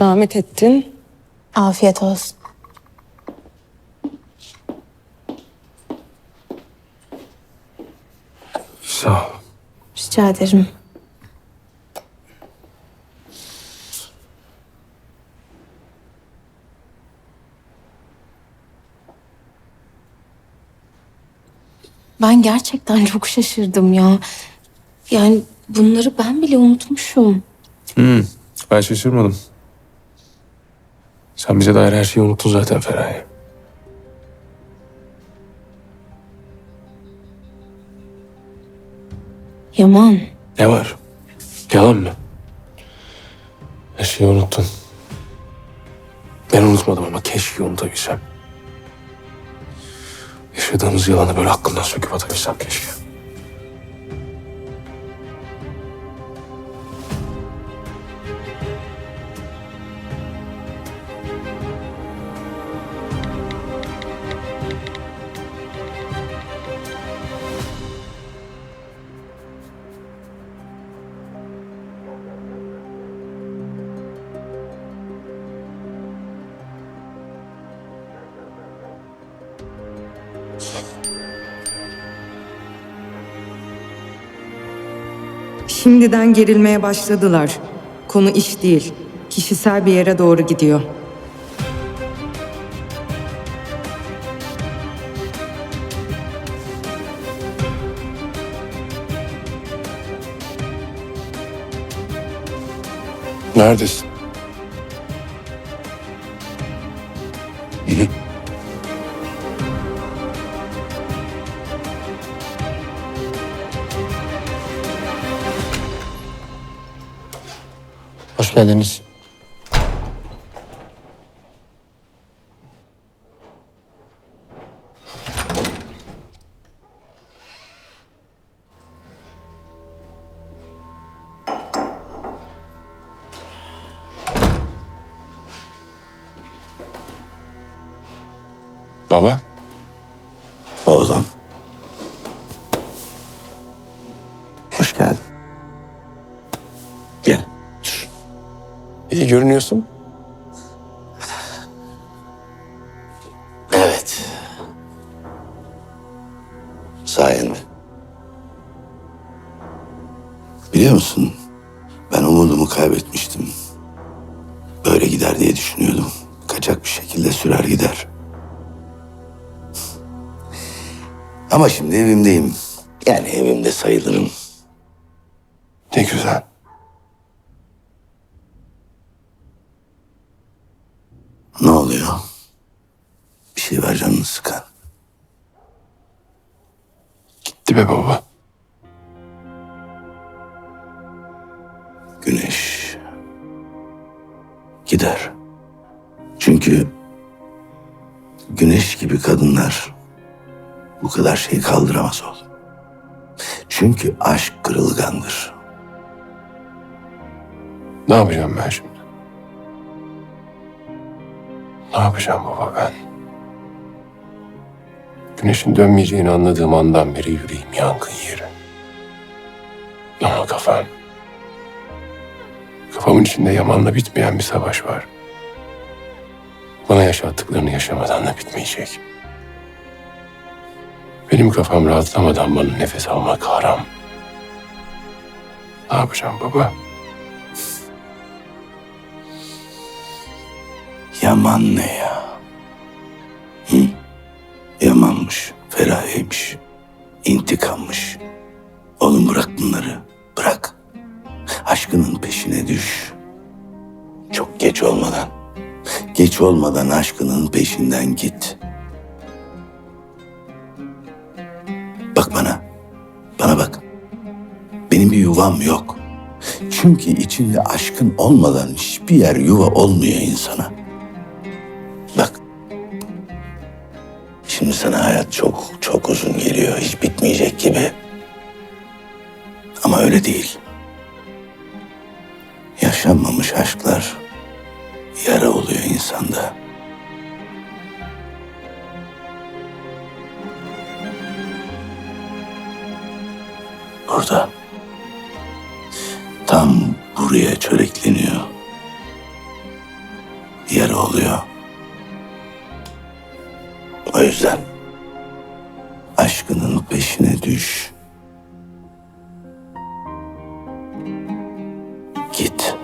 Zahmet ettin. Afiyet olsun. Sağ ol. Rica ederim. Ben gerçekten çok şaşırdım ya. Yani bunları ben bile unutmuşum. Ben şaşırmadım. Sen bize dair her şeyi unuttun zaten Feraye. Yaman, Ne var? Yalan mı? Her şeyi unuttun. Ben unutmadım ama keşke unutabilsem. Yaşadığımız yılanı böyle aklımdan söküp atabilsem keşke. Şimdiden gerilmeye başladılar. Konu iş değil. Kişisel bir yere doğru gidiyor. Neredesin? Geldiniz. Baba. İyi görünüyorsun. Evet. Sayende. Biliyor musun? Ben umudumu kaybetmiştim. Böyle gider diye düşünüyordum. Kaçak bir şekilde sürer gider. Ama şimdi evimdeyim. Yani evimde sayılırım. Ne güzel. Ne oluyor? Bir şey var canını sıkan. Gitti be baba. Güneş gider. Çünkü güneş gibi kadınlar bu kadar şeyi kaldıramaz oğlum. Çünkü aşk kırılgandır. Ne yapacağım ben şimdi? Ne yapacağım baba ben? Güneşin dönmeyeceğini anladığım andan beri yüreğim yangın yeri. Ama kafam... Kafamın içinde Yaman'la bitmeyen bir savaş var. Bana yaşattıklarını yaşamadan da bitmeyecek. Benim kafam rahatlamadan bana nefes almak haram. Ne yapacağım baba? Yaman ne ya? Yamanmış, Feraye'ymiş, intikammış. Oğlum bırak bunları, bırak. Aşkının peşine düş. Çok geç olmadan, geç olmadan aşkının peşinden git. Bak bana, bana bak. Benim bir yuvam yok. Çünkü içinde aşkın olmadan hiçbir yer yuva olmuyor insana. Şimdi sana hayat çok çok uzun geliyor. Hiç bitmeyecek gibi. Ama öyle değil. Yaşanmamış aşklar yara oluyor insanda. Burada. Tam buraya çörekleniyor. oluyor yüzden aşkının peşine düş. Git.